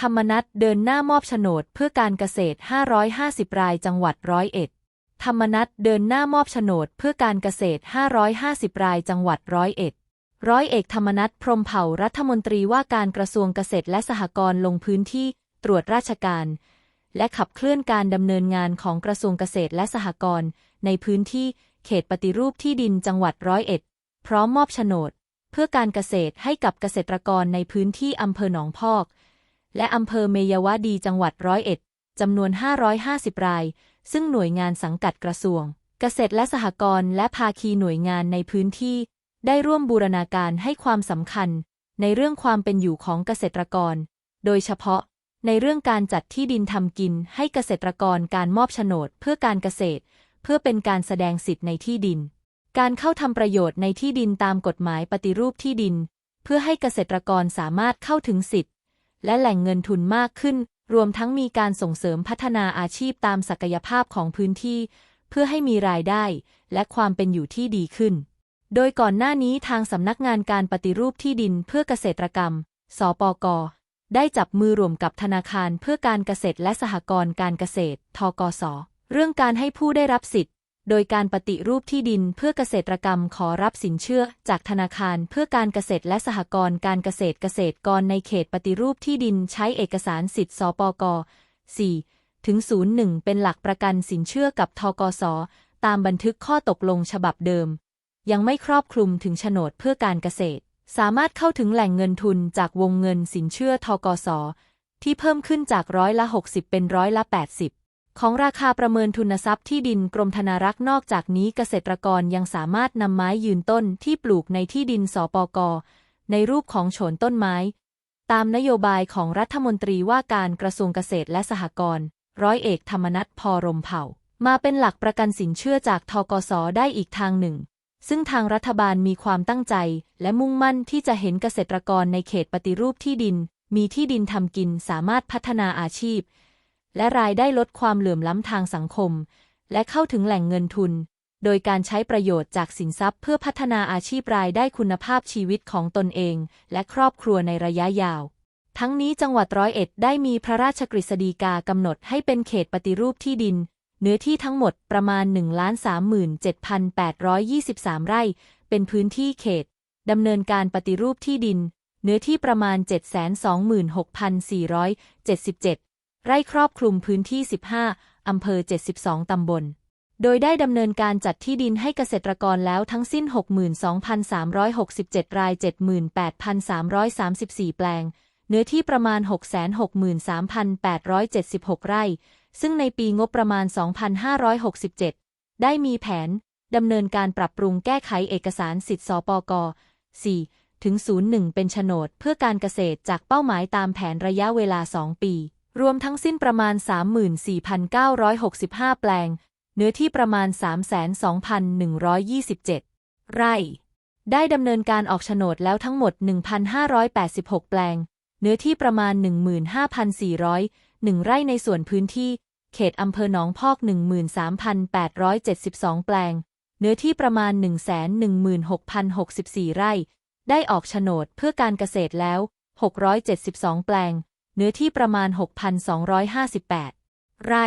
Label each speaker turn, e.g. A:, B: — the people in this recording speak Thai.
A: ธรรมนัตเดินหน้ามอบโฉนดเพื่อการเกษตร 550 รายจังหวัดร้อยเอ็ดธรรมนัตเดินหน้ามอบโฉนดเพื่อการเกษตร 550 รายจังหวัดร้อยเอ็ดร้อยเอกธรรมนัตพรมเผ่ารัฐมนตรีว่าการกระทรวงเกษตรและสหกรณ์ลงพื้นที่ตรวจราชการ และขับเคลื่อนการดำเนินงานของกระทรวงเกษตรและสหกรณ์ในพื้นที่เขตปฏิรูปที่ดินจังหวัดร้อยเอ็ดพร้อมมอบโฉนด เพื่อการเกษตรให้กับเกษตรกรในพื้นที่อำเภอหนองพอก และอำเภอเมยวดีจังหวัดร้อยเอ็ดจำนวน 550 ราย ซึ่งหน่วยงานสังกัดกระทรวง เกษตรและสหกรณ์และภาคีหน่วยงานในพื้นที่ ได้ร่วมบูรณาการให้ความสำคัญ ในเรื่องความเป็นอยู่ของเกษตรกร โดยเฉพาะ ในเรื่องการจัดที่ดินทำกินให้เกษตรกรการมอบโฉนดเพื่อการเกษตร เพื่อเป็นการแสดงสิทธิ์ในที่ดิน การเข้าทำประโยชน์ในที่ดินตามกฎหมายปฏิรูปที่ดิน เพื่อให้เกษตรกรสามารถเข้าถึงสิทธิ์ และแหล่งเงินทุนมากขึ้น รวมทั้งมีการส่งเสริมพัฒนาอาชีพตามศักยภาพของพื้นที่ เพื่อให้มีรายได้ และความเป็นอยู่ที่ดีขึ้น โดยก่อนหน้านี้ทางสำนักงานการปฏิรูปที่ดินเพื่อเกษตรกรรม สปก ได้จับมือรวมกับธนาคารเพื่อการเกษตรและสหกรณ์การเกษตร ทกส เรื่องการให้ผู้ได้รับสิทธิ์ โดยการปฏิรูปที่ดินเพื่อเกษตรกรรมขอรับสินเชื่อ จากธนาคารเพื่อการเกษตรและสหกรณ์การเกษตรเกษตรกรในเขตปฏิรูปที่ดินใช้เอกสารสิทธิ์สปก 4 ถึง 01 เป็นหลักประกันสินเชื่อกับทกส ตามบันทึกข้อตกลงฉบับเดิม ยังไม่ครอบคลุมถึงโฉนดเพื่อการเกษตร สามารถเข้าถึงแหล่งเงินทุนจากวงเงินสินเชื่อทกส ที่เพิ่มขึ้นจากร้อยละ 60 เป็นร้อยละ 80 ของราคาประเมินทุนทรัพย์ที่ดินกรมธนารักษ์นอกจากนี้เกษตรกรยังสามารถนำไม้ยืนต้นที่ปลูกในที่ดินสปก ในรูปของโฉนต้นไม้ ตามนโยบายของรัฐมนตรีว่าการกระทรวงเกษตรและสหกรณ์ร้อยเอกธรรมนัฐพอรมเผ่า มาเป็นหลักประกันสินเชื่อจากทกสได้อีกทางหนึ่ง ซึ่งทางรัฐบาลมีความตั้งใจ และมุ่งมั่นที่จะเห็นเกษตรกรในเขตปฏิรูปที่ดิน มีที่ดินทำกินสามารถพัฒนาอาชีพ และรายได้ลดความเหลื่อมล้ำทางสังคม และเข้าถึงแหล่งเงินทุน โดยการใช้ประโยชน์จากสินทรัพย์เพื่อพัฒนาอาชีพรายได้คุณภาพชีวิตของตนเอง และครอบครัวในระยะยาว ทั้งนี้จังหวัดร้อยเอ็ดได้มีพระราชกฤษฎีกากำหนดให้เป็นเขตปฏิรูปที่ดิน เนื้อที่ทั้งหมดประมาณ 137,823 ไร่ เป็นพื้นที่เขตดำเนินการปฏิรูปที่ดิน เนื้อที่ประมาณ 726,477 ไร่ครอบคลุมพื้นที่ 15 อำเภอ 72 ตำบล โดยได้ดำเนินการจัดที่ดินให้เกษตรกรแล้วทั้งสิ้น 62,367 ราย 78,334 แปลง เนื้อที่ประมาณ 663,876 ไร่ ซึ่งในปีงบประมาณ 2567 ได้มีแผนดำเนินการปรับปรุงแก้ไขเอกสารสิทธิสปก 4 ถึง 01 เป็นโฉนดเพื่อการเกษตรจากเป้าหมายตามแผนระยะเวลา 2 ปี รวมทั้งสิ้นประมาณ 34,965 แปลง เนื้อที่ประมาณ 32,127 ไร่ ได้ดำเนินการออกโฉนดแล้วทั้งหมด 1,586 แปลง เนื้อที่ประมาณ 15,401 ไร่ในส่วนพื้นที่ เขตอำเภอหนองพอก 13,872 แปลง เนื้อที่ประมาณ 116,064 ไร่ ได้ออกโฉนดเพื่อการเกษตรแล้ว 672 แปลง เนื้อที่ประมาณ 6,258 ไร่